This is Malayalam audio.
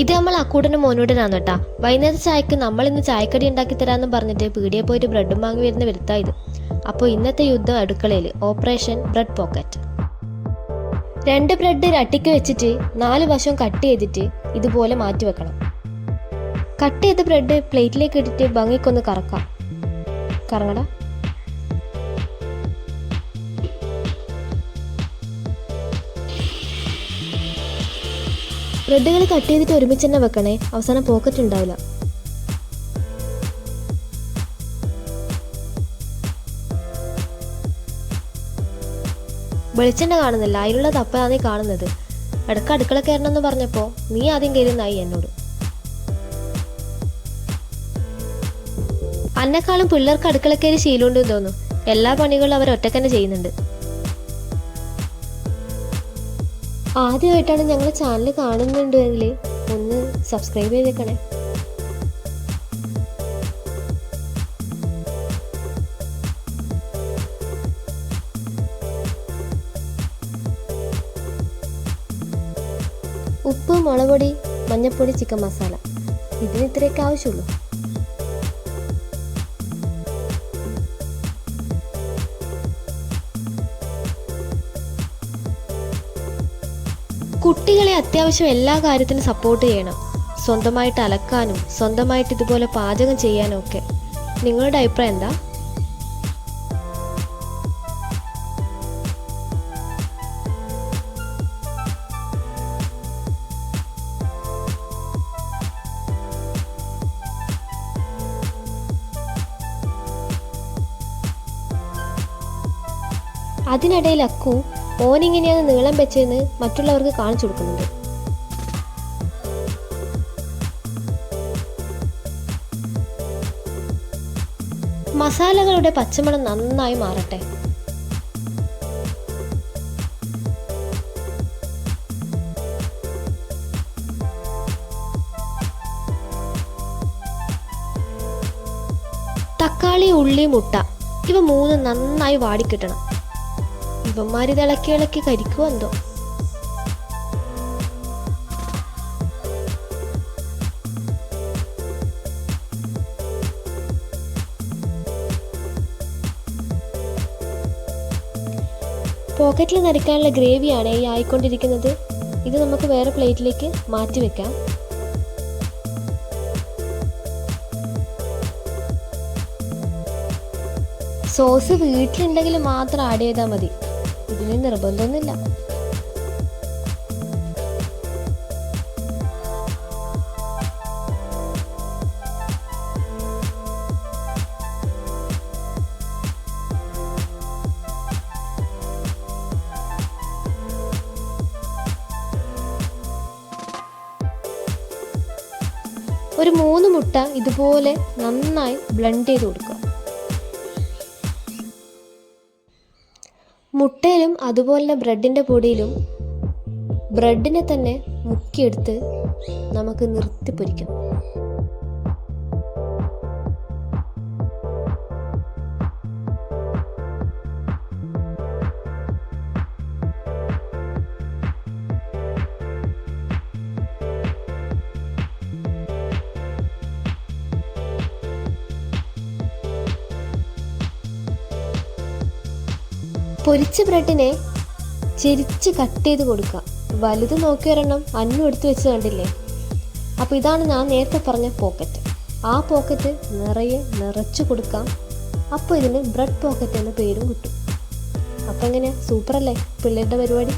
ഇത് നമ്മൾ അക്കൂട്ടനും മോനോടനാണ് കേട്ടാ. വൈകുന്നേരം ചായക്ക് നമ്മൾ ഇന്ന് ചായക്കടി ഉണ്ടാക്കി തരാമെന്ന് പറഞ്ഞിട്ട് പീടിയെ പോയിട്ട് ബ്രെഡും വാങ്ങി വരുന്ന വരുത്താ ഇത്. അപ്പോൾ ഇന്നത്തെ യുദ്ധം അടുക്കളയിൽ ഓപ്പറേഷൻ ബ്രെഡ് പോക്കറ്റ്. രണ്ട് ബ്രെഡ് രട്ടിക്ക് വെച്ചിട്ട് നാല് വശം കട്ട് ചെയ്തിട്ട് ഇതുപോലെ മാറ്റി വെക്കണം. കട്ട് ചെയ്ത ബ്രെഡ് പ്ലേറ്റിലേക്ക് ഇട്ടിട്ട് ഭംഗിക്കൊന്ന് കറക്കാം. കറങ്ങടാ. ബ്രെഡുകൾ കട്ട് ചെയ്തിട്ട് ഒരുമിച്ച് തന്നെ വെക്കണേ. അവസാനം പോക്കറ്റ് ഉണ്ടാവില്ല. വെളിച്ചെണ്ണ കാണുന്നില്ല. അതിലുള്ള തപ്പതാണ് നീ കാണുന്നത്. ഇടയ്ക്ക് അടുക്കള കയറണമെന്ന് പറഞ്ഞപ്പോ നീ ആദ്യം കയറുന്നായി എന്നോട്. അന്നെക്കാളും പിള്ളേർക്ക് അടുക്കള കയറി ശീലമുണ്ടെന്ന് തോന്നുന്നു. എല്ലാ പണികളും അവർ ഒറ്റക്കന്നെ ചെയ്യുന്നുണ്ട്. ആദ്യമായിട്ടാണ് ഞങ്ങൾ ചാനൽ കാണുന്നുണ്ടെങ്കിൽ ഒന്ന് സബ്സ്ക്രൈബ് ചെയ്തേക്കണേ. ഉപ്പ് മുളക് പൊടി മഞ്ഞൾപ്പൊടി ചിക്കൻ മസാല. ഇതിന് ഇത്രയൊക്കെ ആവശ്യമുള്ളൂ. കുട്ടികളെ അത്യാവശ്യം എല്ലാ കാര്യത്തിനും സപ്പോർട്ട് ചെയ്യണം. സ്വന്തമായിട്ട് അലക്കാനും സ്വന്തമായിട്ട് ഇതുപോലെ പാചകം ചെയ്യാനും ഒക്കെ. നിങ്ങളുടെ അഭിപ്രായം എന്താ? അതിനിടയിൽ അക്കു ഓനിങ്ങനെയാണ് നീളം വെച്ചതെന്ന് മറ്റുള്ളവർക്ക് കാണിച്ചു കൊടുക്കുന്നുണ്ട്. മസാലകളുടെ പച്ചമണം നന്നായി മാറട്ടെ. തക്കാളി ഉള്ളി മുട്ട ഇവ മൂന്ന് നന്നായി വാടിക്കിട്ടണം ഇവന്മാരിത് ഇളക്കി ഇളക്കി കരിക്കുവോ എന്തോ. പോക്കറ്റിൽ നിരക്കാനുള്ള ഗ്രേവിയാണ് ഈ ആയിക്കൊണ്ടിരിക്കുന്നത്. ഇത് നമുക്ക് വേറെ പ്ലേറ്റിലേക്ക് മാറ്റി വെക്കാം. സോസ് വീട്ടിലുണ്ടെങ്കിൽ മാത്രം ആഡ് ചെയ്താൽ മതി. ഇതിന് നിർബന്ധമൊന്നുമില്ല. ഒരു മൂന്ന് മുട്ട ഇതുപോലെ നന്നായി ബ്ലെൻഡ് ചെയ്ത് കൊടുക്കുക. മുട്ടയിലും അതുപോലെ ബ്രെഡിന്റെ പൊടിയിലും ബ്രെഡിനെ തന്നെ മുക്കിയെടുത്ത് നമുക്ക് നിർത്തി പൊരിക്കാം. പൊരിച്ച ബ്രെഡിനെ ചെരിച്ച് കട്ട് ചെയ്ത് കൊടുക്കുക. വലുത് നോക്കി ഒരെണ്ണം അന്നു എടുത്തു വെച്ച് കണ്ടില്ലേ? അപ്പോൾ ഇതാണ് ഞാൻ നേരത്തെ പറഞ്ഞ പോക്കറ്റ് ആ പോക്കറ്റ് നിറയെ നിറച്ചു കൊടുക്കാം. അപ്പോൾ ഇതിന് ബ്രെഡ് പോക്കറ്റ് എന്ന പേരും കിട്ടും. അപ്പം എങ്ങനെയാ? സൂപ്പറല്ലേ പിള്ളേരുടെ പരിപാടി?